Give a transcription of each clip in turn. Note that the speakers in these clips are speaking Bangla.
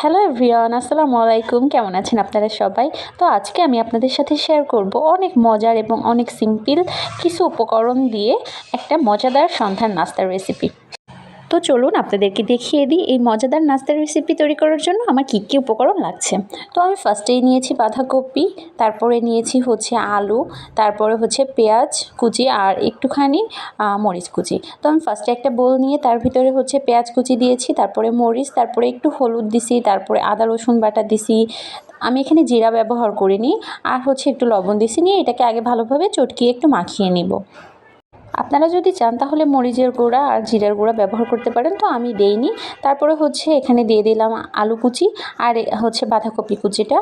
হ্যালো এভরিওয়ান আসসালামু আলাইকুম। কেমন আছেন আপনারা সবাই? তো আজকে আমি আপনাদের সাথে শেয়ার করব অনেক মজার এবং অনেক সিম্পল কিছু উপকরণ দিয়ে একটা মজাদার সন্ধ্যার নাস্তার রেসিপি তো চলুন আপনাদেরকে দেখিয়ে দিই এই মজাদার নাস্তার রেসিপি তৈরি করার জন্য আমার কী কী উপকরণ লাগছে। তো আমি ফার্স্টেই নিয়েছি বাঁধাকপি, তারপরে নিয়েছি হচ্ছে আলু, তারপরে হচ্ছে পেঁয়াজ কুচি আর একটুখানি মরিচ কুচি। তো আমি ফার্স্টে একটা বোল নিয়ে তার ভিতরে হচ্ছে পেঁয়াজ কুচি দিয়েছি, তারপরে মরিচ, তারপরে একটু হলুদ দিছি, তারপরে আদা, রসুন বাটা দিছি। আমি এখানে জিরা ব্যবহার করিনি, আর হচ্ছে একটু লবণ দিছি, নিয়ে এটাকে আগে ভালোভাবে চটকিয়ে একটু মাখিয়ে নিব। আপনারা যদি চান তাহলে মরিচের গুঁড়া আর জিরার গুঁড়া ব্যবহার করতে পারেন, তো আমি দেইনি। তারপরে হচ্ছে এখানে দিয়ে দিলাম আলু কুচি আর হচ্ছে বাঁধাকপি কুচিটা।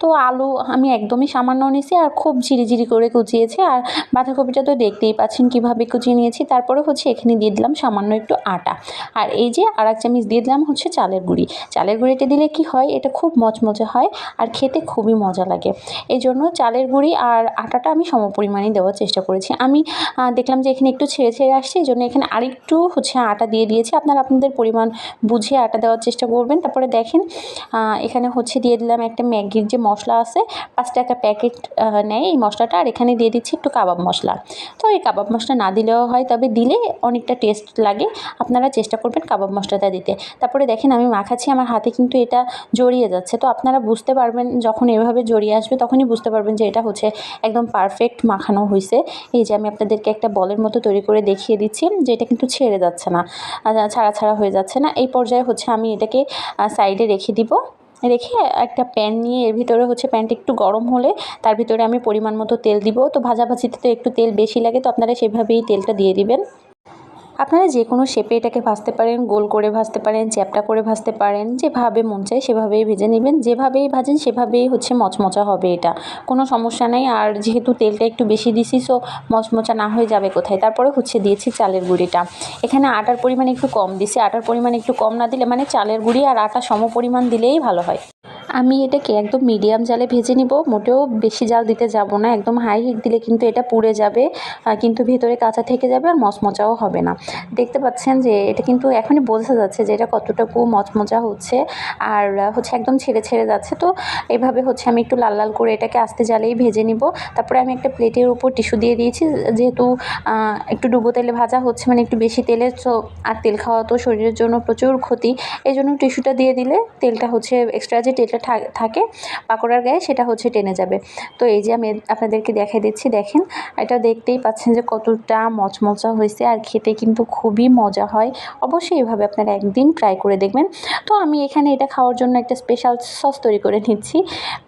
তো আলু আমি একদমই সামান্য নিয়েছি আর খুব ঝিরিঝিরি করে কুচিয়েছি আর বাঁধাকপিটা তো দেখতেই পাচ্ছেন কীভাবে কুচিয়ে নিয়েছি। তারপরে হচ্ছে এখানে দিয়ে দিলাম সামান্য একটু আটা। আর এই যে আর এক চামচ দিয়ে দিলাম হচ্ছে চালের গুঁড়ি। চালের গুঁড়িটা দিলে কি হয়? এটা খুব মচমচে হয় আর খেতে খুবই মজা লাগে। এই জন্য চালের গুঁড়ি আর আটাটা আমি সমপরিমাণে দেওয়ার চেষ্টা করেছি। আমি দেখলাম যে এখানে একটু ছেড়ে ছেড়ে আসছে এই জন্য এখানে আরেকটু হচ্ছে আটা দিয়ে দিয়েছি। আপনারা আপনাদের পরিমাণ বুঝে আটা দেওয়ার চেষ্টা করবেন। তারপরে দেখেন এখানে হচ্ছে দিয়ে দিলাম একটা ম্যাগির যে মশলা আছে পাঁচ টাকা প্যাকেট নেয় এই মশলাটা আর এখানে দিয়ে দিচ্ছি একটু কাবাব মশলা। তো এই কাবাব মশলা না দিলেও হয়, তবে দিলে অনেকটা টেস্ট লাগে। আপনারা চেষ্টা করবেন কাবাব মশলাটা দিতে। তারপরে দেখেন আমি মাখাচ্ছি, আমার হাতে কিন্তু এটা জড়িয়ে যাচ্ছে। তো আপনারা বুঝতে পারবেন, যখন এভাবে জড়িয়ে আসবে তখনই বুঝতে পারবেন যে এটা হচ্ছে একদম পারফেক্ট মাখানো হয়েছে। এই যে আমি আপনাদেরকে একটা বলের মতো তৈরি করে দেখিয়ে দিচ্ছি যে এটা কিন্তু ছেড়ে যাচ্ছে না ছাড়া ছাড়া হয়ে যাচ্ছে না। এই পর্যায়ে হচ্ছে আমি এটাকে সাইডে রেখে দিব। রেখে একটা প্যান নিয়ে, এর ভিতরে হচ্ছে প্যানটা একটু গরম হলে তার ভিতরে আমি পরিমাণ মতো তেল দিব। তো ভাজাভাজিতে তো একটু তেল বেশি লাগে, তো আপনারা সেভাবেই তেলটা দিয়ে দিবেন। আপনারা যে কোনো শেপে এটাকে ভাজতে পারেন, গোল করে ভাজতে পারেন, চ্যাপটা করে ভাজতে পারেন, যেভাবে মন চায় সেভাবেই ভেজে নেবেন, যেভাবেই ভাজেন সেভাবেই হচ্ছে মচমচা হবে এটা। কোনো সমস্যা নেই, আর যেহেতু তেলটা একটু বেশি দিছি সো মচমচা না হয়ে যাবে কোথায়? তারপরে হচ্ছে দিয়েছি চালের গুঁড়িটা। এখানে আটার পরিমাণ একটু কম দিছি, আটার পরিমাণ একটু কম না দিলে মানে চালের গুঁড়ি আর আটা সম পরিমাণ দিলেই ভালো হয়। আমি এটাকে একদম মিডিয়াম জালে ভেজে নিব। মোটেও বেশি জাল দিতে যাব না। একদম হাই হিট দিলে কিন্তু এটা পুড়ে যাবে কিন্তু ভেতরে কাঁচা থেকে যাবে আর মচমচাও হবে না। দেখতে পাচ্ছেন যে এটা কিন্তু এখনই বোঝা যাচ্ছে যে এটা কতটুকু মচমচা হচ্ছে আর হচ্ছে একদম ছেড়ে ছেড়ে যাচ্ছে। তো এভাবে হচ্ছে আমি একটু লাল লাল করে এটাকে আস্তে জালেই ভেজে নিব। তারপরে আমি একটা প্লেটের উপর টিস্যু দিয়ে দিয়েছি। যেহেতু একটু ডুবো তেলে ভাজা হচ্ছে মানে একটু বেশি তেলে আর তেল খাওয়া তো শরীরের জন্য প্রচুর ক্ষতি। এই জন্য টিস্যুটা দিয়ে দিলে তেলটা হচ্ছে এক্সট্রা যে তেলটা থাকে, পাকোড়ার গায়ে সেটা হচ্ছে টেনে যাবে। তো এই যে আমি আপনাদেরকে দেখাই দিচ্ছি, দেখেন, এটা দেখতেই পাচ্ছেন যে কতটা মচমচা হয়েছে আর খেতে কিন্তু খুবই মজা হয়। অবশ্যই এভাবে আপনারা একদিন ট্রাই করে দেখবেন। তো আমি এখানে এটা খাওয়ার জন্য একটা স্পেশাল সস তৈরি করে নিচ্ছি।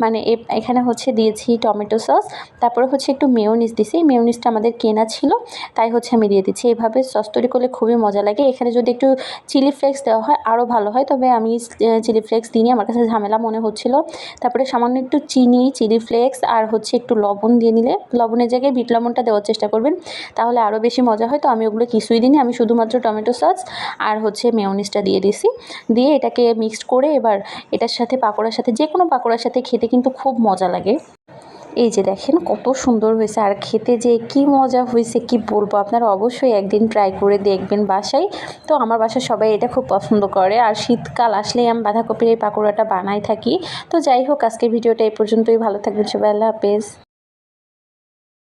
মানে এখানে হচ্ছে দিয়েছি টমেটো সস তারপরে হচ্ছে একটু মেয়োনিজ দিছি। মেয়োনিজটা আমাদের কেনা ছিল, তাই হচ্ছে আমি দিয়ে দিচ্ছি। এইভাবে সস তৈরি করলে খুবই মজা লাগে। এখানে যদি একটু চিলি ফ্লেক্স দেওয়া হয় আরও ভালো হয়। তবে আমি চিলি ফ্লেক্স দিইনি। আমার কাছে ঝামেলা মনে হচ্ছিল। তারপরে সামান্য একটু চিনি, চিলি ফ্লেক্স আর হচ্ছে একটু লবণ দিয়ে নিলে, লবণের জায়গায় বিট লবণটা দেওয়ার চেষ্টা করবেন। তাহলে আরও বেশি মজা হয়। তো আমি ওগুলো কিছুই দিনই আমি শুধুমাত্র টমেটো সস আর হচ্ছে মেয়নিসটা দিয়ে দিছি। দিয়ে এটাকে মিক্সড করে এবার এটার সাথে পাকোড়ার সাথে যে কোনো পাকোড়ার সাথে খেতে কিন্তু খুব মজা লাগে। এই যে দেখেন, কত সুন্দর হয়েছে। আর খেতে যে কি মজা হয়েছে, কি বলব? আপনারা অবশ্যই একদিন ট্রাই করে দেখবেন বাসায়। তো আমার বাসায় সবাই এটা খুব পছন্দ করে। আর শীতকাল আসলেই আমি বাঁধাকপির এই পাকোড়াটা বানাই থাকি। তো যাই হোক, আজকের ভিডিওটা এই পর্যন্তই। ভালো থাকবেন সবাই। আল্লাহ হাফেজ।